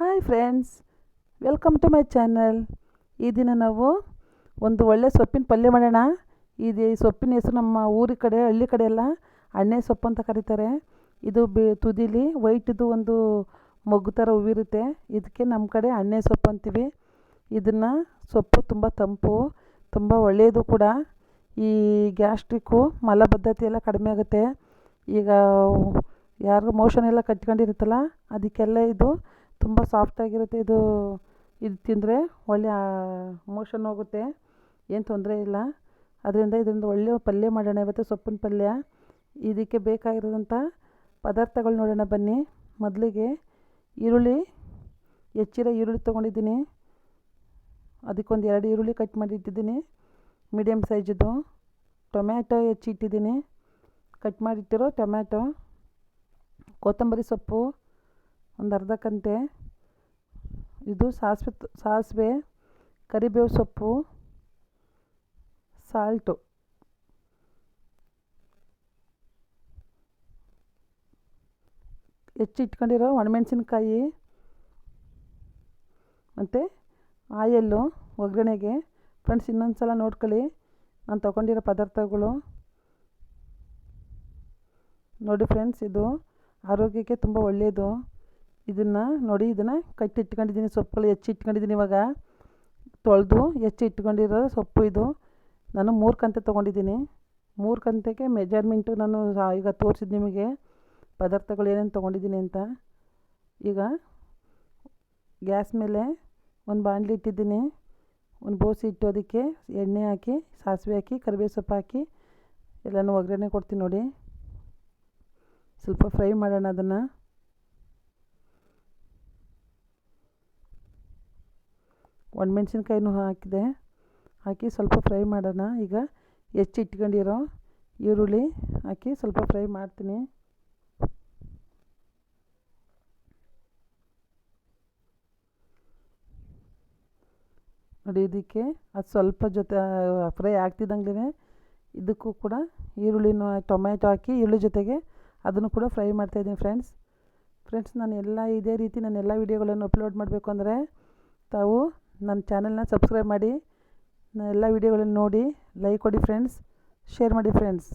Hi friends welcome to my channel ಈ ದಿನ ನಾವು ಒಂದು ಒಳ್ಳೆ ಸೊಪ್ಪಿನ ಪಲ್ಯ ಮಾಡೋಣ. ಇದು ಈ ಸೊಪ್ಪಿನ ಹೆಸರು ನಮ್ಮ ಊರಿ ಕಡೆ, ಹಳ್ಳಿ ಕಡೆ ಎಲ್ಲ ಅಣ್ಣೆ ಸೊಪ್ಪು ಅಂತ ಕರೀತಾರೆ. ಇದು ಬಿ ತುದಿಲಿ ವೈಟಿದು ಒಂದು ಮೊಗ್ಗು ಥರ ಹೂವಿರುತ್ತೆ. ಇದಕ್ಕೆ ನಮ್ಮ ಕಡೆ ಅಣ್ಣೆ ಸೊಪ್ಪು ಅಂತೀವಿ. ಇದನ್ನು ಸೊಪ್ಪು ತುಂಬ ತಂಪು, ತುಂಬ ಒಳ್ಳೆಯದು ಕೂಡ. ಈ ಗ್ಯಾಸ್ಟ್ರಿಕ್ಕು ಮಲಬದ್ಧತೆ ಎಲ್ಲ ಕಡಿಮೆ ಆಗುತ್ತೆ. ಈಗ ಯಾರಿಗೂ ಮೋಷನ್ ಎಲ್ಲ ಕಟ್ಕೊಂಡಿರುತ್ತಲ್ಲ, ಅದಕ್ಕೆಲ್ಲ ಇದು ತುಂಬ ಸಾಫ್ಟಾಗಿರುತ್ತೆ ಇದು ಇದು ತಿಂದರೆ ಒಳ್ಳೆಯ ಮೋಷನ್ ಹೋಗುತ್ತೆ. ಏನು ತೊಂದರೆ ಇಲ್ಲ. ಅದರಿಂದ ಇದರಿಂದ ಒಳ್ಳೆಯ ಪಲ್ಯ ಮಾಡೋಣ. ಇವತ್ತು ಸೊಪ್ಪಿನ ಪಲ್ಯ. ಇದಕ್ಕೆ ಬೇಕಾಗಿರೋದಂಥ ಪದಾರ್ಥಗಳು ನೋಡೋಣ ಬನ್ನಿ. ಮೊದಲಿಗೆ ಈರುಳ್ಳಿ, ಹೆಚ್ಚಿರೋ ಈರುಳ್ಳಿ ತೊಗೊಂಡಿದ್ದೀನಿ. ಅದಕ್ಕೊಂದು ಎರಡು ಈರುಳ್ಳಿ ಕಟ್ ಮಾಡಿ ಇಟ್ಟಿದ್ದೀನಿ ಮೀಡಿಯಮ್ ಸೈಜದ್ದು ಟೊಮ್ಯಾಟೊ ಹೆಚ್ಚಿಟ್ಟಿದ್ದೀನಿ. ಕಟ್ ಮಾಡಿಟ್ಟಿರೋ ಟೊಮ್ಯಾಟೊ, ಕೊತ್ತಂಬರಿ ಸೊಪ್ಪು ಒಂದು ಅರ್ಧ ಕಂತೆ. ಇದು ಸಾಸಿವೆ ಸಾಸಿವೆ, ಕರಿಬೇವು ಸೊಪ್ಪು, ಸಾಲ್ಟು. ಹೆಚ್ಚಿಟ್ಕೊಂಡಿರೋ ಒಣಮೆಣ್ಸಿನ್ಕಾಯಿ ಮತ್ತು ಆಯಲ್ಲು, ಒಗ್ಗರಣೆಗೆ. ಫ್ರೆಂಡ್ಸ್ ಇನ್ನೊಂದು ಸಲ ನೋಡ್ಕೊಳ್ಳಿ. ನಾನು ತೊಗೊಂಡಿರೋ ಪದಾರ್ಥಗಳು. ನೋಡಿ ಫ್ರೆಂಡ್ಸ್, ಇದು ಆರೋಗ್ಯಕ್ಕೆ ತುಂಬ ಒಳ್ಳೆಯದು ಇದನ್ನು ನೋಡಿ, ಇದನ್ನು ಕಟ್ಟಿ ಇಟ್ಕೊಂಡಿದ್ದೀನಿ ಸೊಪ್ಪುಗಳು ಹೆಚ್ಚಿ ಇಟ್ಕೊಂಡಿದ್ದೀನಿ ಇವಾಗ. ತೊಳೆದು ಹೆಚ್ಚಿ ಇಟ್ಕೊಂಡಿರೋ ಸೊಪ್ಪು ಇದು. ನಾನು ಮೂರು ಕಂತೆ ತೊಗೊಂಡಿದ್ದೀನಿ. ಮೂರು ಕಂತೆಗೆ ಮೆಜರ್ಮೆಂಟು ನಾನು ಈಗ ತೋರಿಸಿದ್ದು ನಿಮಗೆ. ಪದಾರ್ಥಗಳು ಏನೇನು ತೊಗೊಂಡಿದ್ದೀನಿ ಅಂತ. ಈಗ ಗ್ಯಾಸ್ ಮೇಲೆ ಒಂದು ಬಾಣಲಿ ಇಟ್ಟಿದ್ದೀನಿ. ಒಂದು ಬೋಸಿ ಇಟ್ಟು ಅದಕ್ಕೆ ಎಣ್ಣೆ ಹಾಕಿ, ಸಾಸಿವೆ ಹಾಕಿ ಕರಿಬೇವು ಸೊಪ್ಪು ಹಾಕಿ, ಎಲ್ಲನೂ ಒಗ್ಗರಣೆ ಕೊಡ್ತೀನಿ ನೋಡಿ. ಸ್ವಲ್ಪ ಫ್ರೈ ಮಾಡೋಣ ಅದನ್ನು. ಒಣಮೆಣ್ಸಿನ್ಕಾಯಿನೂ ಹಾಕಿದೆ. ಹಾಕಿ ಸ್ವಲ್ಪ ಫ್ರೈ ಮಾಡೋಣ. ಈಗ ಹೆಚ್ಚು ಇಟ್ಕೊಂಡಿರೋ ಈರುಳ್ಳಿ ಹಾಕಿ ಸ್ವಲ್ಪ ಫ್ರೈ ಮಾಡ್ತೀನಿ. ನೋಡಿ, ಇದಕ್ಕೆ ಅದು ಸ್ವಲ್ಪ ಜೊತೆ ಫ್ರೈ ಆಗ್ತಿದ್ದಂಗೆ ಇದಕ್ಕೂ ಕೂಡ ಈರುಳ್ಳಿನೂ, ಟೊಮ್ಯಾಟೊ ಹಾಕಿ ಈರುಳ್ಳಿ ಜೊತೆಗೆ ಅದನ್ನು ಕೂಡ ಫ್ರೈ ಮಾಡ್ತಾಯಿದ್ದೀನಿ ಫ್ರೆಂಡ್ಸ್. ಫ್ರೆಂಡ್ಸ್ ನಾನು ಎಲ್ಲ ಇದೇ ರೀತಿ ನಾನು ಎಲ್ಲ ವೀಡಿಯೋಗಳನ್ನು ಅಪ್ಲೋಡ್ ಮಾಡಬೇಕು ಅಂದರೆ ತಾವು ನನ್ನ ಚಾನಲ್ನ ಸಬ್ಸ್ಕ್ರೈಬ್ ಮಾಡಿ ಎಲ್ಲ ವೀಡಿಯೋಗಳನ್ನು ನೋಡಿ ಲೈಕ್ ಕೊಡಿ ಫ್ರೆಂಡ್ಸ್ ಶೇರ್ ಮಾಡಿ ಫ್ರೆಂಡ್ಸ್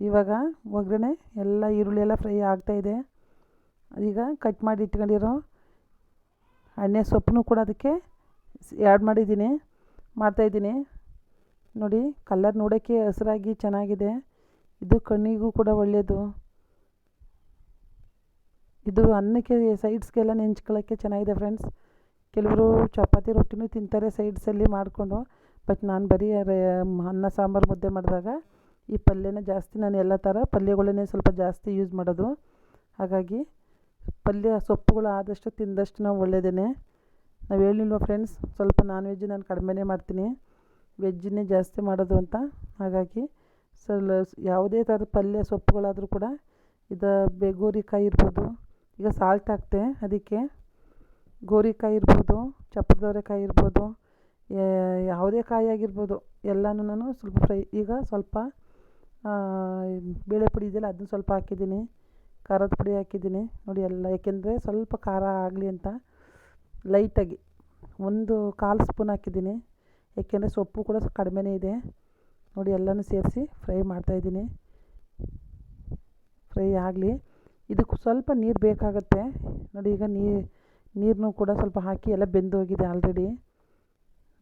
ಇವಾಗ ಒಗ್ಗರಣೆ ಎಲ್ಲ ಈರುಳ್ಳಿ ಎಲ್ಲ ಫ್ರೈ ಆಗ್ತಾಯಿದೆ ಈಗ ಕಟ್ ಮಾಡಿ ಇಟ್ಕೊಂಡಿರೋ ಎಣ್ಣೆ ಸೊಪ್ಪನ್ನು ಕೂಡ ಅದಕ್ಕೆ ಆ್ಯಡ್ ಮಾಡಿದ್ದೀನಿ ಮಾಡ್ತಾಯಿದ್ದೀನಿ ನೋಡಿ ಕಲ್ಲರ್ ನೋಡೋಕ್ಕೆ ಹಸಿರಾಗಿ ಚೆನ್ನಾಗಿದೆ. ಇದು ಕಣ್ಣಿಗೂ ಕೂಡ ಒಳ್ಳೆಯದು ಇದು ಅನ್ನಕ್ಕೆ ಸೈಡ್ಸ್ಗೆಲ್ಲ ನೆಂಚ್ಕೊಳ್ಳೋಕ್ಕೆ ಚೆನ್ನಾಗಿದೆ ಫ್ರೆಂಡ್ಸ್ ಕೆಲವರು ಚಪಾತಿ ರೊಟ್ಟಿನೂ ತಿಂತಾರೆ ಸೈಡ್ಸಲ್ಲಿ ಮಾಡಿಕೊಂಡು. ಬಟ್ ನಾನು ಬರೀ ಅನ್ನ, ಸಾಂಬಾರು ಮುದ್ದೆ ಮಾಡಿದಾಗ ಈ ಪಲ್ಯನ ಜಾಸ್ತಿ ನಾನು ಎಲ್ಲ ಥರ ಪಲ್ಯಗಳನ್ನೇ ಸ್ವಲ್ಪ ಜಾಸ್ತಿ ಯೂಸ್ ಮಾಡೋದು. ಹಾಗಾಗಿ ಪಲ್ಯ ಸೊಪ್ಪುಗಳು ಆದಷ್ಟು ತಿಂದಷ್ಟು ನಾವು ಒಳ್ಳೆಯದೇ ನಾವು ಹೇಳಿಲ್ವ ಫ್ರೆಂಡ್ಸ್ ಸ್ವಲ್ಪ ನಾನ್ ವೆಜ್ ನಾನು ಕಡಿಮೆನೇ ಮಾಡ್ತೀನಿ. ವೆಜ್ಜನ್ನೇ ಜಾಸ್ತಿ ಮಾಡೋದು ಅಂತ. ಹಾಗಾಗಿ ಸಲ್, ಯಾವುದೇ ಥರದ ಪಲ್ಯ ಸೊಪ್ಪುಗಳಾದರೂ ಕೂಡ ಇದು ಬೆಗೋರಿಕಾಯಿ ಇರ್ಬೋದು. ಈಗ ಸಾಲ್ಟ್ ಹಾಕ್ತೆ ಅದಕ್ಕೆ. ಗೋರಿಕಾಯಿ ಇರ್ಬೋದು ಚಪ್ಪರದವರೆಕಾಯಿ ಇರ್ಬೋದು ಯಾವುದೇ ಕಾಯಿ ಆಗಿರ್ಬೋದು ಎಲ್ಲನೂ ನಾನು ಸ್ವಲ್ಪ ಫ್ರೈ, ಈಗ ಸ್ವಲ್ಪ ಬೇಳೆ ಪುಡಿ ಇದೆಯಲ್ಲ, ಅದನ್ನು ಸ್ವಲ್ಪ ಹಾಕಿದ್ದೀನಿ, ಖಾರದ ಪುಡಿ ಹಾಕಿದ್ದೀನಿ, ನೋಡಿ ಎಲ್ಲ ಏಕೆಂದರೆ ಸ್ವಲ್ಪ ಖಾರ ಆಗಲಿ ಅಂತ ಲೈಟಾಗಿ ಒಂದು ಕಾಲು ಸ್ಪೂನ್ ಹಾಕಿದ್ದೀನಿ ಏಕೆಂದರೆ ಸೊಪ್ಪು ಕೂಡ ಕಡಿಮೆನೇ ಇದೆ, ನೋಡಿ ಎಲ್ಲನೂ ಸೇರಿಸಿ ಫ್ರೈ ಮಾಡ್ತಾಯಿದ್ದೀನಿ ಫ್ರೈ ಆಗಲಿ, ಇದಕ್ಕೆ ಸ್ವಲ್ಪ ನೀರು ಬೇಕಾಗುತ್ತೆ, ನೋಡಿ ಈಗ ನೀರು ನೀರನ್ನು ಕೂಡ ಸ್ವಲ್ಪ ಹಾಕಿ ಎಲ್ಲ ಬೆಂದು ಹೋಗಿದೆ ಆಲ್ರೆಡಿ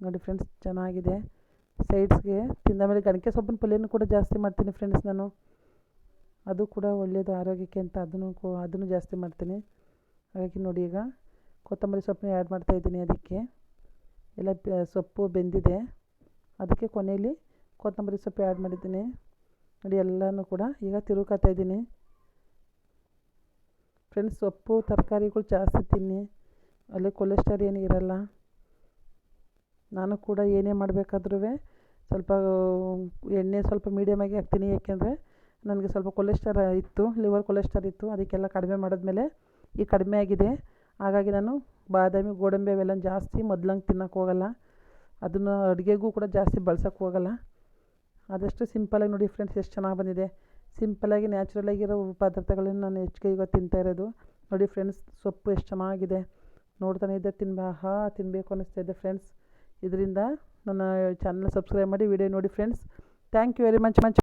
ನೋಡಿ ಫ್ರೆಂಡ್ಸ್ ಚೆನ್ನಾಗಿದೆ. ಸೈಡ್ಸ್ಗೆ ತಿಂದ ಮೇಲೆ ಗಣಕೆ ಸೊಪ್ಪಿನ ಪಲ್ಯನೂ ಕೂಡ ಜಾಸ್ತಿ ಮಾಡ್ತೀನಿ ಫ್ರೆಂಡ್ಸ್ ನಾನು. ಅದು ಕೂಡ ಒಳ್ಳೆಯದು ಆರೋಗ್ಯಕ್ಕೆ ಅಂತ ಅದನ್ನು ಅದನ್ನು ಜಾಸ್ತಿ ಮಾಡ್ತೀನಿ. ಹಾಗಾಗಿ ನೋಡಿ ಈಗ ಕೊತ್ತಂಬರಿ ಸೊಪ್ಪನ್ನ ಆ್ಯಡ್ ಮಾಡ್ತಾಯಿದ್ದೀನಿ ಅದಕ್ಕೆ. ಎಲ್ಲ ಸೊಪ್ಪು ಬೆಂದಿದೆ. ಅದಕ್ಕೆ ಕೊನೆಯಲ್ಲಿ ಕೊತ್ತಂಬರಿ ಸೊಪ್ಪು ಆ್ಯಡ್ ಮಾಡಿದ್ದೀನಿ. ನೋಡಿ ಎಲ್ಲನೂ ಕೂಡ ಈಗ ತಿರುಗ್ತಾ ಇದ್ದೀನಿ. ಫ್ರೆಂಡ್ಸ್ ಸೊಪ್ಪು, ತರಕಾರಿಗಳು ಜಾಸ್ತಿ ತಿನ್ನಿ. ಅಲ್ಲಿ ಕೊಲೆಸ್ಟ್ರಾಲ್ ಏನು ಇರಲ್ಲ ನಾನು ಕೂಡ ಏನೇ ಮಾಡಬೇಕಾದ್ರೂ ಸ್ವಲ್ಪ, ಎಣ್ಣೆ ಸ್ವಲ್ಪ ಮೀಡಿಯಮಾಗಿ ಹಾಕ್ತೀನಿ. ಏಕೆಂದರೆ ನನಗೆ ಸ್ವಲ್ಪ ಕೊಲೆಸ್ಟ್ರಾಲ್ ಇತ್ತು ಲಿವರ್ ಕೊಲೆಸ್ಟ್ರಾಲ್ ಇತ್ತು. ಅದಕ್ಕೆಲ್ಲ ಕಡಿಮೆ ಮಾಡಿದ್ಮೇಲೆ ಈಗ ಕಡಿಮೆ ಆಗಿದೆ. ಹಾಗಾಗಿ ನಾನು ಬಾದಾಮಿ, ಗೋಡಂಬಿ ಅವೆಲ್ಲ ಜಾಸ್ತಿ ಮೊದ್ಲಂಗೆ ತಿನ್ನೋಕೆ ಹೋಗಲ್ಲ. ಅದನ್ನು ಅಡುಗೆಗೂ ಕೂಡ ಜಾಸ್ತಿ ಬಳ್ಸೋಕೆ ಹೋಗಲ್ಲ. ಆದಷ್ಟು ಸಿಂಪಲಾಗಿ ನೋಡಿ ಫ್ರೆಂಡ್ಸ್ ಎಷ್ಟು ಚೆನ್ನಾಗಿ ಬಂದಿದೆ. ಸಿಂಪಲಾಗಿ ನ್ಯಾಚುರಲಾಗಿರೋ ಪದಾರ್ಥಗಳನ್ನು ನಾನು ಹೆಚ್ಚಿಗೆ ಈಗ ತಿಂತಾ ಇರೋದು. ನೋಡಿ ಫ್ರೆಂಡ್ಸ್ ಸೊಪ್ಪು ಎಷ್ಟು ಚೆನ್ನಾಗಿದೆ. ನೋಡ್ತಾನೆ ಇದ್ದೆ, ತಿನ್ಬಾ, ಹಾ ಅನ್ನಿಸ್ತಾ ಇದೆ ಫ್ರೆಂಡ್ಸ್ ಇದರಿಂದ ನನ್ನ ಚಾನಲ್ ಸಬ್ಸ್ಕ್ರೈಬ್ ಮಾಡಿ ವಿಡಿಯೋ ನೋಡಿ friends thank you very much much.